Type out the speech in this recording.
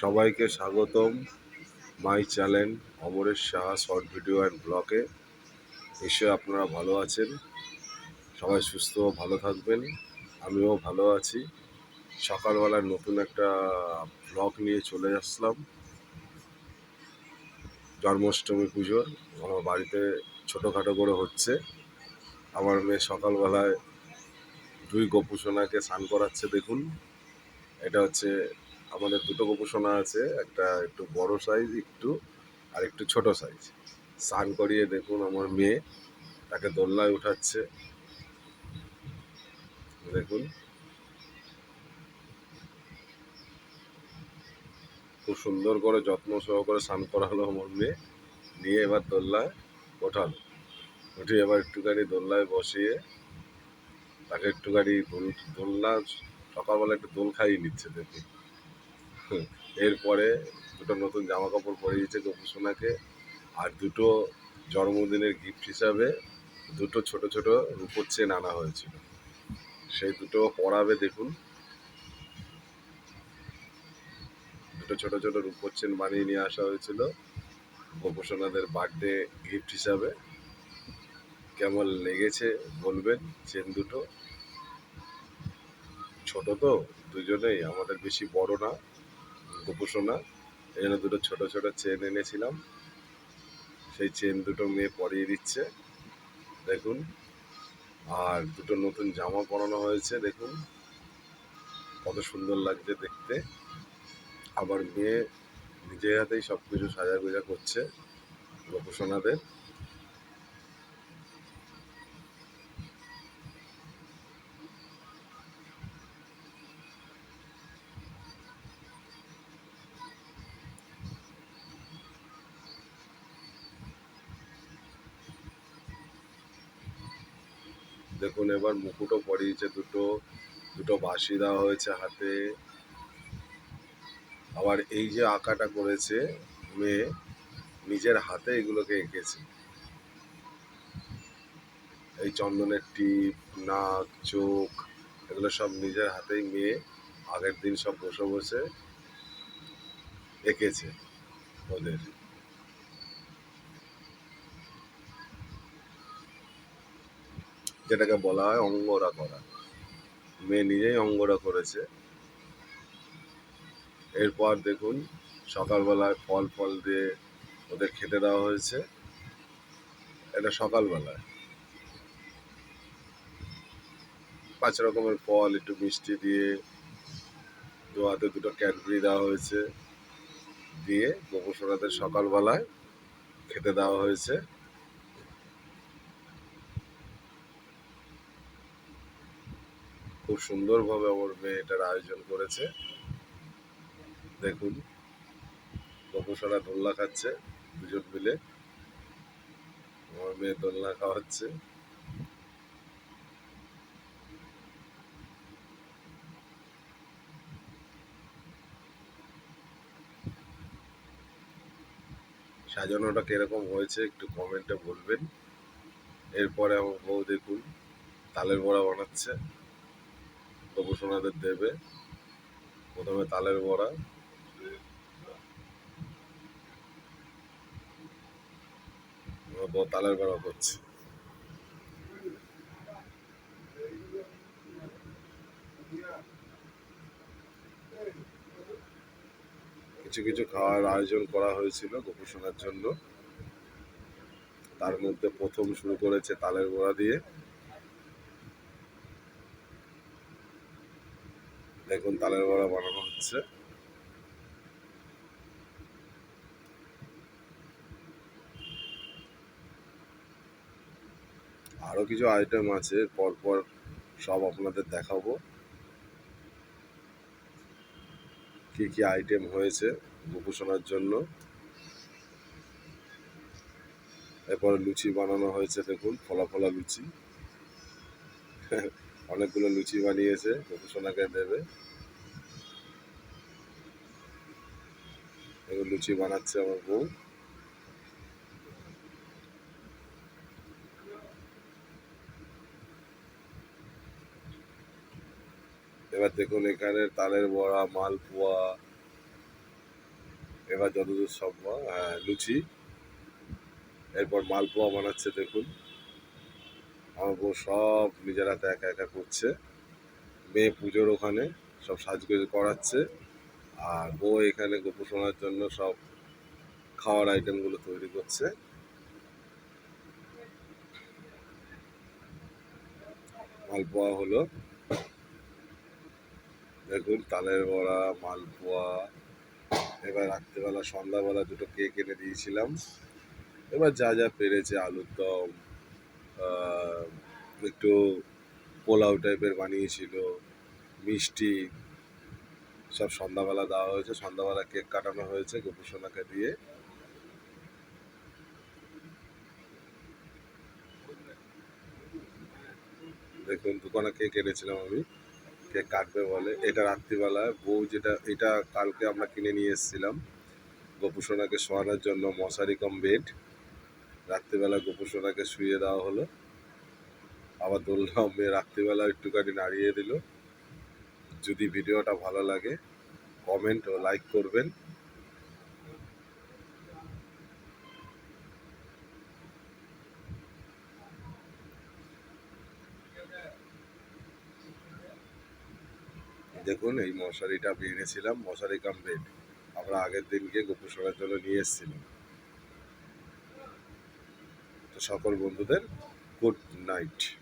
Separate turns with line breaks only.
সবাইকে স্বাগতম my channel Amaresh Saha short video and ব্লগে। নিশ্চয়ই আপনারা ভালো আছেন? সবাই সুস্থ ভালো থাকবেন। আমিও ভালো আছি। সকালবেলার নতুন একটা ব্লগ নিয়ে চলে আসলাম। জন্মাষ্টমী পুজোর আমার বাড়িতে ছোটোখাটো করে হচ্ছে। আমার মেয়ে সকালবেলায় দুই গোপুসোনাকে স্নান করাচ্ছে, দেখুন। এটা হচ্ছে আমাদের দুটো গোপুসোনা আছে, একটা একটু বড় সাইজ একটু আর একটু ছোট সাইজ স্নান করিয়ে দেখুন আমার মেয়ে, তাকে দোলনায় উঠাচ্ছে। দেখুন। খুব সুন্দর করে যত্ন সহকারে স্নান করালো আমার মেয়ে। নিয়ে এবার দোলনায় ওঠালো। উঠিয়ে এবার একটুখানি দোলনায় বসিয়ে তাকে একটুখানি দোল, দোলনা, সকালবেলা একটু দোল খাইয়ে নিচ্ছে দেখুন। এরপরে দুটো নতুন জামা কাপড় পরে দিয়েছে গোপুসোনাকে আর দুটো জন্মদিনের গিফট হিসাবে দুটো ছোট ছোট রূপোর চেন আনা হয়েছিল। সেই দুটো পরাবে দেখুন। দুটো ছোট ছোট রূপোর চেন বানিয়ে নিয়ে আসা হয়েছিল গোপুসোনাদের বার্থডে গিফট হিসাবে। কেমন লেগেছে বলবেন চেন দুটো? ছোট তো, দুজনেই, আমাদের বেশি বড় না। গোপুসোনা। এই জন্য দুটো ছোট ছোট চেন এনেছিলাম। সেই চেন দুটো মেয়ে পরিয়ে দিচ্ছে। দেখুন। আর দুটো নতুন জামা পরানো হয়েছে, দেখুন। কত সুন্দর লাগছে দেখতে। আবার মেয়ে নিজের হাতেই সব কিছু সাজা গোজা করছে গোপুসোনাদের। দেখুন, এবার মুকুটও পরিয়েছে দুটো দুটো বাঁশি দেওয়া হয়েছে হাতে। আবার এই যে আঁকাটা করেছে মেয়ে, নিজের হাতে এগুলোকে এঁকেছে। এই চন্দনের টিপ, নাক, চোখ, এগুলো সব নিজের হাতেই মেয়ে আগের দিন সব বসে বসে এঁকেছে ওদের। যেটাকে বলা হয় অঙ্গরা করা। মেয়ে নিজেই অঙ্গরা করেছে। এরপর দেখুন, সকালবেলায় ফল ফল দিয়ে ওদের খেতে দেওয়া হয়েছে। এটা সকালবেলায়। পাঁচ রকমের ফল, একটু মিষ্টি দিয়ে, দু হাতে দুটো ক্যাডবেরি দেওয়া হয়েছে। দিয়ে গোপসোনাদের সকালবেলায় খেতে দেওয়া হয়েছে। খুব সুন্দরভাবে আমার মেয়ে এটার আয়োজন করেছে। দেখুন গোপসরা দোলনা খাচ্ছে দুজন মিলে। আমার মেয়ে দোলনা খাওয়াচ্ছে। সাজানোটা কীরকম হয়েছে একটু কমেন্টে বলবেন। এরপরে আমার বউ দেখুন, তালের বড়া বানাচ্ছে। গোপসোনাদের দেবে। প্রথমে তালের বড়া। তালের বড়া করছে। কিছু কিছু খাওয়ার আয়োজন করা হয়েছিল গোপসোনার জন্য। তার মধ্যে প্রথম শুরু করেছে তালের বড়া দিয়ে। দেখুন, তালের বড়া বানানো হচ্ছে। আরও কিছু আইটেম আছে, পরপর সব আপনাদের দেখাবো। কি কি আইটেম হয়েছে গোপুসোনার জন্য। এরপর লুচি বানানো হয়েছে, দেখুন ফলা ফলা লুচি। অনেকগুলো লুচি বানিয়েছে গোপুসোনাকে দেবে। লুচি বানাচ্ছে আমার বউ। এবার দেখুন এখানে তালের বড়া মালপোয়া এবার যতদূর সম্ভব হ্যাঁ, লুচি। এরপর মালপোয়া বানাচ্ছে দেখুন। আমার বউ সব নিজের হাতে একা একা করছে। মেয়ে পুজোর ওখানে, সব সাজগোজ করাচ্ছে। আর বউ এখানে গোপু শোনার জন্য সব খাওয়ার আইটেমগুলো তৈরি করছে। মালপোয়া হলো। দেখুন, তালের বড়া, মালপোয়া। এবার রাত্রেবেলা, সন্ধ্যাবেলা দুটো কেক এনে দিয়েছিলাম। এবার যা যা পেরেছে, আলুর দম একটু পোলাও টাইপের বানিয়েছিল, মিষ্টি, সব সন্ধ্যাবেলা দেওয়া হয়েছে। সন্ধ্যাবেলা কেক কাটানো হয়েছে গোপুসোনাকে দিয়ে। দেখুন দোকানে কেক এনেছিলাম আমি। কেক কাটবে বলে। এটা রাত্রিবেলায় বউ যেটা, এটা কালকে আমরা কিনে নিয়ে এসেছিলাম। গোপুসোনাকে শোয়ানোর জন্য মশারি কম বেড রাত্রিবেলা গোপুসোনাকে শুয়ে দেওয়া হলো। আবার দোলনা মেয়ে রাত্রিবেলা একটুখানি নাড়িয়ে দিল। যদি ভিডিওটা ভালো লাগে কমেন্ট ও লাইক করবেন। দেখুন, এই মশারিটা আমি এনেছিলাম মশারি কাম বেড আমরা আগের দিনকে গোপুসোনার জন্য নিয়ে এসেছিলাম। সকল বন্ধুদের গুড নাইট।